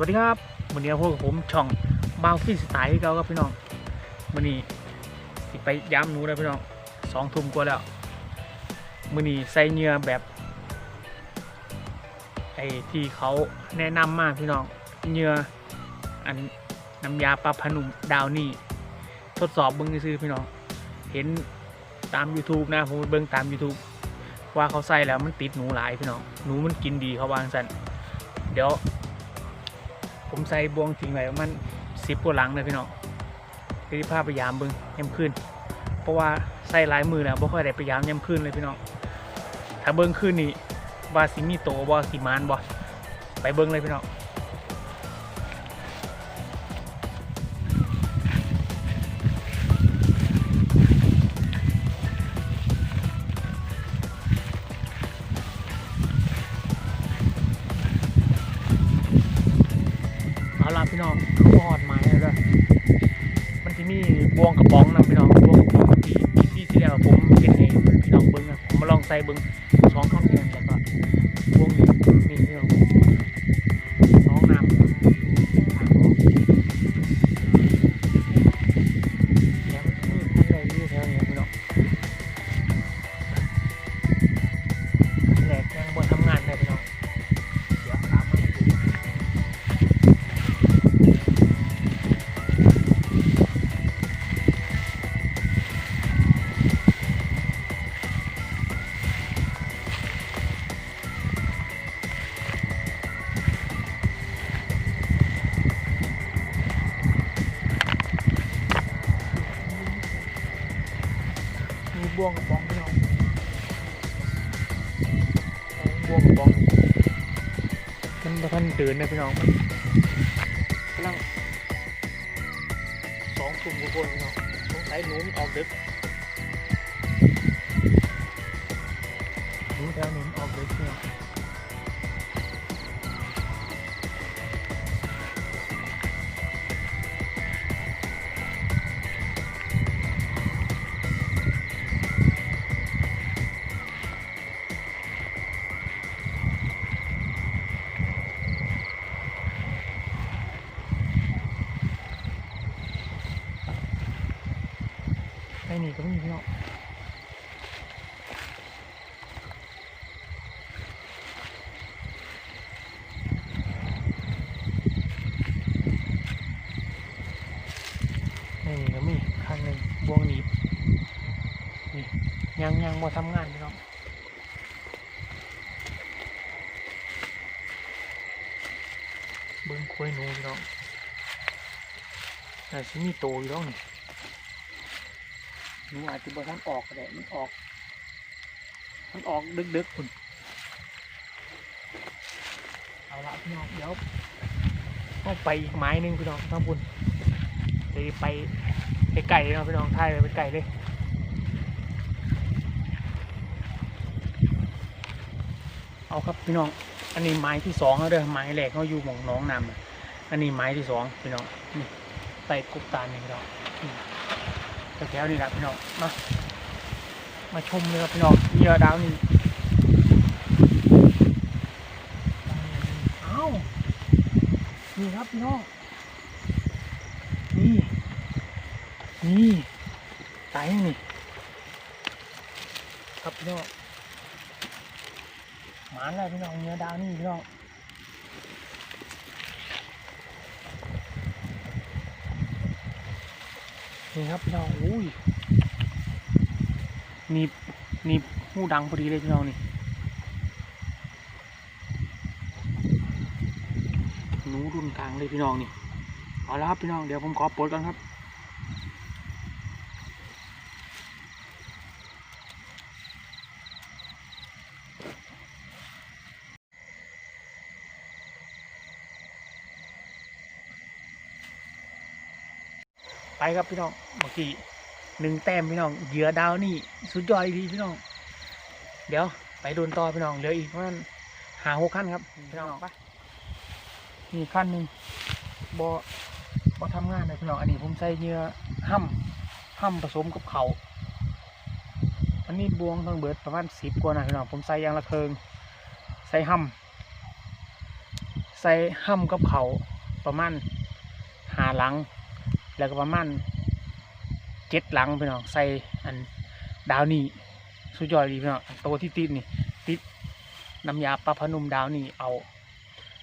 วัสดีครับวันนี้พวกผมช่องบาวฟี่สไตล์เก่าครับพี่น้องวันนี้สิไปย้ำหนูแล้พี่น้องสองทุ่มกว่าแล้ววันนี้ใส่เหงื่อแบบไอ้ที่เขาแนะนำมากพี่น้องเหงื่ออันน้ำยาปลาพนุ่มดาวนี่ทดสอบเบิ้งซื้อพี่น้องเห็นตาม YouTube นะผมเบิ้งตาม YouTube ว่าเขาใส่แล้วมันติดหนูหลายพี่น้องหนูมันกินดีเขาวางสันเดี๋ยว ผมใส่บวงทิ้งไว้มันสิบกว่าหลังเลยพี่น้องคือภาพพยายามเบิ้งย่ำขึ้น เพราะว่าใส่หลายมือแล้วบ่ค่อยได้พยายามย่ำขึ้นเลยพี่น้องถ้าเบิ้งขึ้นนี่ว่าสิมีโตบ่สิมานบ่ไปเบิ้งเลยพี่น้อง บวงกระป๋องนะพี่น้องบวงกระป๋องที่ที่ที่แล้วผมเห็นให้พี่น้องเบิ้งนะผมมาลองใส่เบิ้งสองขั้งแทนแล้ วงกระป๋องพี่น้องบวงกระป๋องมันท่านเดินนะพี่น้องกำลังสองทุ่มกว่าๆพี่น้องสงสัยหนูมออกดึก ไอ้นี่ก็ไม่มีพี่น้องนี่ก็มีข้างหนึ่งบวงหนีบนี่ยังยังบ่ทำงานพี่น้องเบิ้งคุยหนูพี่น้องแต่สิมีโตอยู่แล้วนี่ หนูอาจจะบ่ทันออกก็ได้มันออก มันออกดึกๆคุณเอาละพี่น้องเดี๋ยวต้องไปอีกไม้หนึ่งพี่น้องทั้งบุญจะไปไกลๆเลยนะพี่น้องถ่ายไปไกลเลยเอาครับพี่น้อง อันนี้ไม้ที่สองแล้วเด้อไม้แรกเขาอยู่หมองน้องนำอันนี้ไม้ที่สองพี่น้องนี่ใส่กุบตาลนี่พี่น้องนี่ แถวๆนี่แหละพี่น้องมามาชมเลยครับพี่น้องเยื่อดาวนี่เอ้านี่ครับพี่น้องนี่นี่ตายนี่ครับพี่น้องหมานแล้วพี่น้องเหยื่อดาวนี่พี่น้อง นี่ครับพี่น้องอุ้ยนี่นี่หูดังพอดีเลยพี่น้องนี่หนูรุ่นกลางเลยพี่น้องนี่เอาละครับพี่น้องเดี๋ยวผมขอปลดก่อนครับ ไปครับพี่น้องเมื่อกี้หนึ่งแต้มพี่น้องเหยื่อดาวนี่สุดยอดดีพี่น้อง เดี๋ยวไปโดนต่อพี่น้องเหลืออีกประมาณหาหกขั้นครับพี่น้องไปมีขั้นหนึ่งบอบอทำงานเลยพี่น้องอันนี้ผมใส่เหยื่อห้ำห้ำผสมกับเขาวอันนี้บวงทั้งเบิดประมาณสิบกว่านะพี่น้องผมใส่อยางละเคิง ใส่ห้ำใส่ห้ำกับเขาวประมาณหาหลัง แล้วก็ประมาณเจ็ดหลังพี่น้องใส่อันดาวนี่สุดยอดดีพี่น้องตัวที่ติดนี่ ติดน้ำยาปลาพนุ่มดาวนี่เอา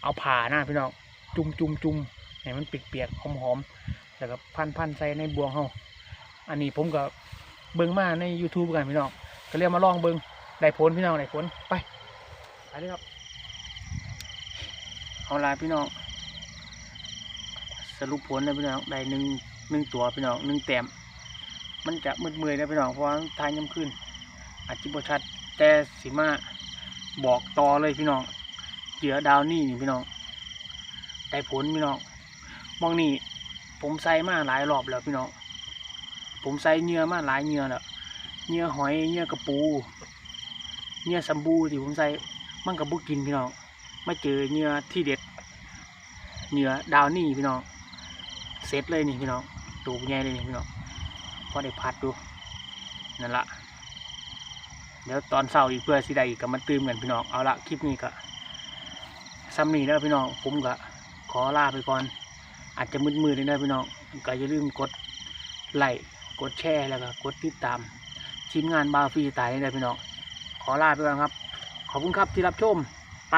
เอาผ่าหน้าพี่น้องจุ่มจุ่มจุ่มให้มันเปียกๆหอมๆแล้วก็พันพันๆใส่ในบวงเฮาอันนี้ผมก็เบิ่งมาใน YouTube กันพี่น้องก็เรียกมาลองเบิ่งได้ผลพี่น้องได้ผลไปไปเลยครับเอาลาพี่น้อง สรุปผลนะพี่น้องได้หนึ่งหนึ่งตัวพี่น้องหนึ่งแต้มมันจะมืดมืดนะพี่น้องเพราะทายยำขึ้นอาจจะบ่ชัดแต่สิมาบอกต่อเลยพี่น้องเจือดาวนี่พี่น้องได้ผลพี่น้องมองนี่ผมใส่มาหลายรอบแล้วพี่น้องผมใส่เหยื่อมาหลายเหยื่อแล้วเหยื่อหอยเหยื่อกระปูเหยื่อสัมบูที่ผมใส่มันกับบุกินพี่น้องไมาเจอเหยื่อที่เด็ดเหยื่อดาวนี่พี่น้อง เซตเลยนี่พี่น้องตูใหญ่เลยนี่พี่น้องพอได้พัดดูนั่นละเดี๋ยวตอนเช้าอีกเพื่อสิได้อีกก็มาตื่มกันพี่น้องเอาละคลิปนี้ก็ซ้ำนี้แล้วพี่น้องผมก็ขอลาไปก่อน อาจจะมืดๆเลยนะพี่น้องก็อย่าลืมกดไลค์กดแชร์แล้วก็กดติดตามทีมงานบาฟรีตายเลยนะพี่น้องขอลาไปก่อนครับ ขอบคุณครับที่รับชม ไป